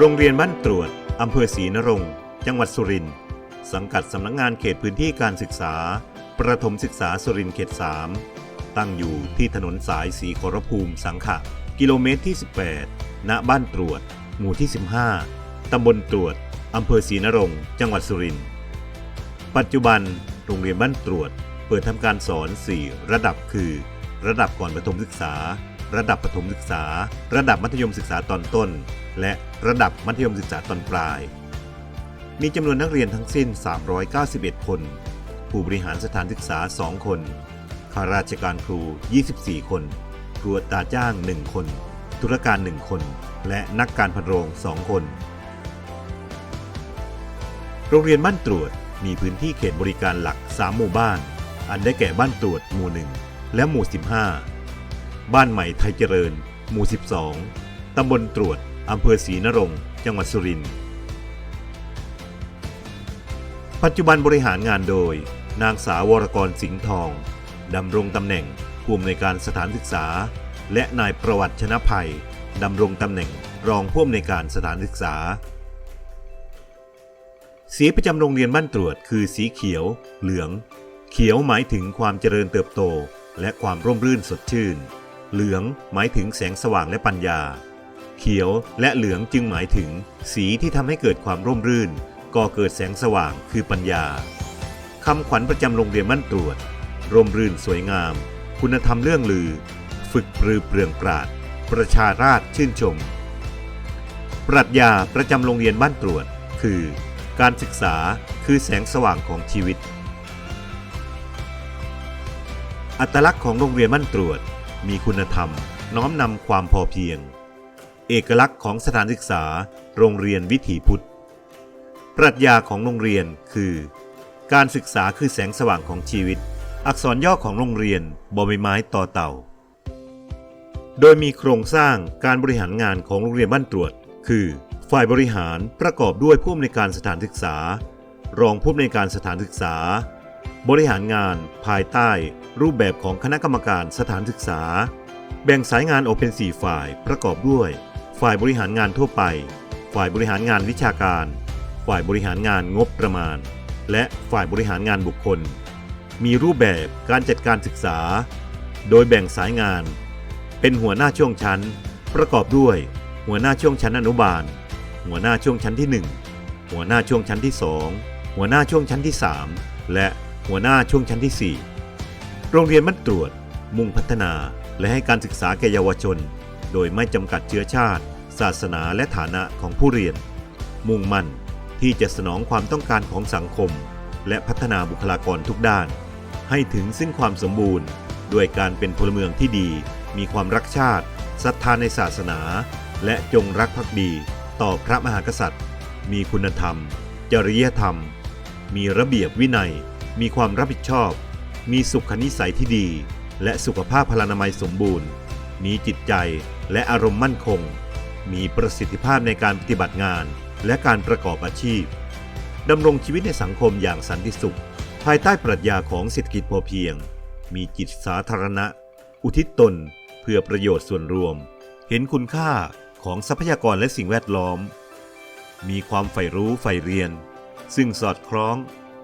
โรงเรียนบ้านตรวจ อำเภอศรีนรงค์จังหวัดสุรินทร์ สังกัดสำนักงานเขตพื้นที่การศึกษา ประถมศึกษาสุรินทร์เขต 3 ตั้งอยู่ที่ถนนสายสีขอรภูมิสังขะ กิโลเมตรที่ 18 ณ บ้านตรวจ หมู่ที่ 15 ตำบลตรวจ อำเภอศรีนรงค์จังหวัดสุรินทร์ ปัจจุบัน โรงเรียนบ้านตรวจ เปิดทำการสอน 4 ระดับคือ ระดับก่อนประถมศึกษา ระดับประถมศึกษา ระดับมัธยมศึกษาตอนต้น และระดับมัธยมศึกษาตอนปลาย มีจำนวนนักเรียนทั้งสิ้น 391 คน ผู้บริหารสถานศึกษา 2 คน ข้าราชการครู 24 คน ครูอัตาจ้าง 1 คน ธุรการ 1 คน และนักการพันโรง 2 คน โรงเรียนบ้านตรวจมีพื้นที่เขตบริการหลัก 3 หมู่บ้าน อันได้แก่บ้านตรวจหมู่ 1 และหมู่ 15 บ้านใหม่ไทยเจริญ หมู่ 12 ตำบลตรวจ อำเภอศรีนรงค์จังหวัดสุรินทร์ ปัจจุบันบริหารงานโดย นางสาววรกรสิงห์ทอง ดำรงตำแหน่งผู้อำนวยการสถานศึกษา และนายประวัติชนะภัย ดำรงตำแหน่งรองผู้อำนวยการสถานศึกษา สีประจำโรงเรียนบ้านตรวจคือสีเขียว เหลือง เขียวหมายถึงความเจริญเติบโต และความร่มรื่นสดชื่น เหลืองหมายถึงแสงสว่างและปัญญา เขียวและเหลืองจึงหมายถึง สีที่ทำให้เกิดความร่มรื่น ก่อเกิดแสงสว่างคือปัญญาคำขวัญประจำโรงเรียนบ้านตรวจ ร่มรื่นสวยงาม คุณธรรมเรื่องลือ ฝึกปรือเปลืองปราด ประชาราชชื่นชม ปรัชญาประจำโรงเรียนบ้านตรวจ คือ การศึกษาคือแสงสว่างของชีวิต อัตลักษณ์ของโรงเรียนบ้านตรวจ มีคุณธรรม น้อมนำความพอเพียง เอกลักษณ์ของสถานศึกษา โรงเรียนวิถีพุทธ ปรัชญาของโรงเรียนคือ การศึกษาคือแสงสว่างของชีวิต อักษรย่อของโรงเรียนบอใบไม้ต่อเต่า โดยมีโครงสร้างการบริหารงานของโรงเรียนบ้านตรวจ คือ ฝ่ายบริหารประกอบด้วยผู้อำนวยการสถานศึกษา รองผู้อำนวยการสถานศึกษา บริหารงานภายใต้ รูปแบบของคณะกรรมการสถานศึกษา แบ่งสายงานออกเป็น 4 ฝ่ายประกอบด้วย ฝ่ายบริหารงานทั่วไป ฝ่ายบริหารงานวิชาการ ฝ่ายบริหารงานงบประมาณ และฝ่ายบริหารงานบุคคล มีรูปแบบการจัดการศึกษา โดยแบ่งสายงาน เป็นหัวหน้าช่วงชั้น ประกอบด้วย หัวหน้าช่วงชั้นอนุบาล หัวหน้าช่วงชั้นที่ 1 หัวหน้าช่วงชั้นที่ 2 หัวหน้าช่วงชั้นที่ 3 และหัวหน้าช่วงชั้นที่ 4 โรงเรียนบ้านตรวจ มุ่งพัฒนาและให้การศึกษาแก่เยาวชน โดยไม่จำกัดเชื้อชาติ ศาสนาและฐานะของผู้เรียน มุ่งมั่นที่จะสนองความต้องการของสังคม และพัฒนาบุคลากรทุกด้าน ให้ถึงซึ่งความสมบูรณ์ ด้วยการเป็นพลเมืองที่ดี มีความรักชาติศรัทธาในศาสนา และจงรักภักดี ต่อพระมหากษัตริย์ มีคุณธรรม จริยธรรม มีระเบียบวินัย มีความรับผิดชอบ มีสุขนิสัยที่ดี และสุขภาพพลานามัยสมบูรณ์ มีจิตใจและอารมณ์มั่นคง มีประสิทธิภาพในการปฏิบัติงาน และการประกอบอาชีพดำรงชีวิตในสังคมอย่างสันติสุข ภายใต้ปรัชญาของเศรษฐกิจพอเพียง มีจิตสาธารณะ อุทิศตนเพื่อประโยชน์ส่วนรวม เห็นคุณค่าของทรัพยากรและสิ่งแวดล้อม มีความใฝ่รู้ใฝ่เรียน ซึ่งสอดคล้อง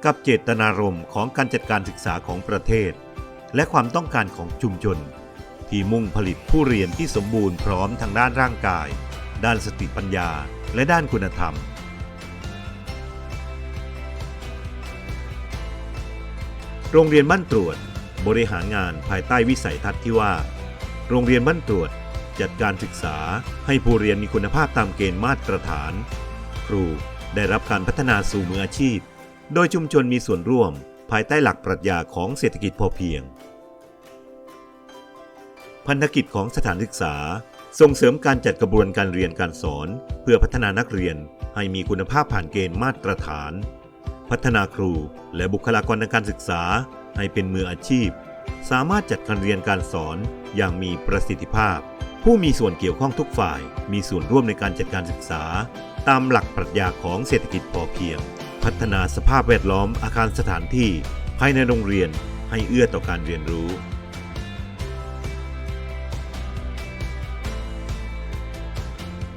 กับเจตนารมณ์ของการจัดการศึกษาของประเทศ และความต้องการของชุมชน ที่มุ่งผลิตผู้เรียนที่สมบูรณ์พร้อมทางด้านร่างกาย ด้านสติปัญญา และด้านคุณธรรม โรงเรียนบ้านตรวจ บริหารงานภายใต้วิสัยทัศน์ที่ว่า โรงเรียนบ้านตรวจจัดการศึกษาให้ผู้เรียนมีคุณภาพตามเกณฑ์มาตรฐาน ครูได้รับการพัฒนาสู่มืออาชีพ โดยชุมชนมีส่วนร่วมภายใต้หลักปรัชญาของเศรษฐกิจพอเพียง พันธกิจของสถานศึกษา ส่งเสริมการจัดกระบวนการเรียนการสอน เพื่อพัฒนานักเรียนให้มีคุณภาพผ่านเกณฑ์มาตรฐาน พัฒนาครูและบุคลากรทางการศึกษาให้เป็นมืออาชีพ สามารถจัดการเรียนการสอนอย่างมีประสิทธิภาพ ผู้มีส่วนเกี่ยวข้องทุกฝ่าย มีส่วนร่วมในการจัดการศึกษา ตามหลักปรัชญาของเศรษฐกิจพอเพียง พัฒนาสภาพแวดล้อมอาคารสถานที่ภายในโรงเรียนให้เอื้อต่อการเรียนรู้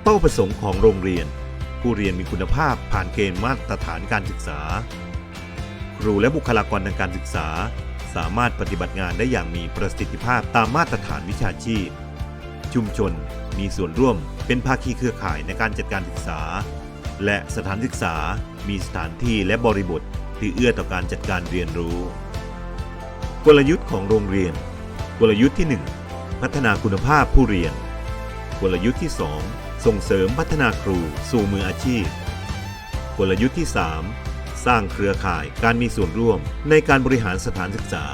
เป้าประสงค์ของโรงเรียน ผู้เรียนมีคุณภาพผ่านเกณฑ์มาตรฐานการศึกษา ครูและบุคลากรทางการศึกษา สามารถปฏิบัติงานได้อย่างมีประสิทธิภาพตามมาตรฐานวิชาชีพ ชุมชนมีส่วนร่วมเป็นภาคีเครือข่ายในการจัดการศึกษา และสถานศึกษามีสถานที่และบริบทที่เอื้อต่อการจัดการเรียนรู้ กลยุทธ์ของโรงเรียน กลยุทธ์ที่ 1 พัฒนาคุณภาพผู้เรียน กลยุทธ์ที่ 2 ส่งเสริมพัฒนาครูสู่มืออาชีพ กลยุทธ์ที่ 3 สร้างเครือข่ายการมีส่วนร่วมในการบริหารสถานศึกษา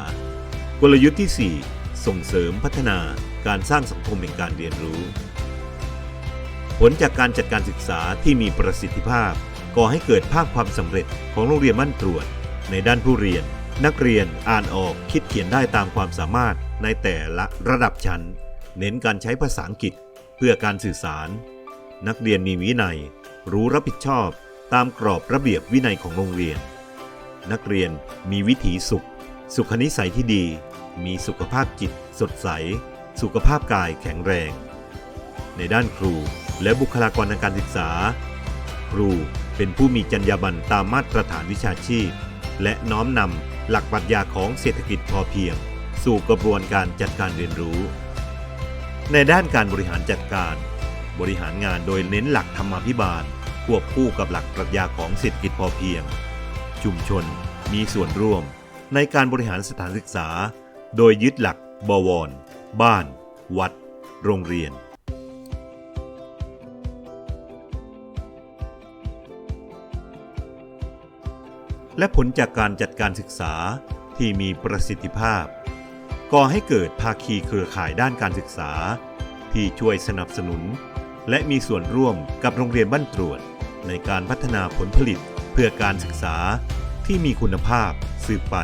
กลยุทธ์ที่ 4 ส่งเสริมพัฒนาการสร้างสังคมแห่งการเรียนรู้ ผลจากการจัดการศึกษาที่มีประสิทธิภาพ ก่อให้เกิดภาพความสำเร็จของโรงเรียนบ้านตรวจ ในด้านผู้เรียน นักเรียนอ่านออกคิดเขียนได้ตามความสามารถในแต่ละระดับชั้น เน้นการใช้ภาษาอังกฤษ เพื่อการสื่อสาร นักเรียนมีวินัย รู้รับผิดชอบ ตามกรอบระเบียบวินัยของโรงเรียน นักเรียนมีวิถีสุข สุขนิสัยที่ดี มีสุขภาพจิต สดใส สุขภาพกายแข็งแรง ในด้านครู และบุคลากรทางการศึกษา ครูเป็นผู้มีจรรยาบรรณตามมาตรฐานวิชาชีพ และน้อมนำหลักปรัชญาของเศรษฐกิจพอเพียง สู่กระบวนการจัดการเรียนรู้ ในด้านการบริหารจัดการ บริหารงานโดยเน้นหลักธรรมาภิบาล ควบคู่กับหลักปรัชญาของเศรษฐกิจพอเพียง ชุมชนมีส่วนร่วม ในการบริหารสถานศึกษา โดยยึดหลักบวร บ้าน วัด โรงเรียน และผลจากการจัดการศึกษาที่มีประสิทธิภาพ ก่อให้เกิดภาคีเครือข่ายด้านการศึกษา ที่ช่วยสนับสนุน และมีส่วนร่วมกับโรงเรียนบ้านตรวจ ในการพัฒนาผลผลิตเพื่อการศึกษาที่มีคุณภาพสืบไป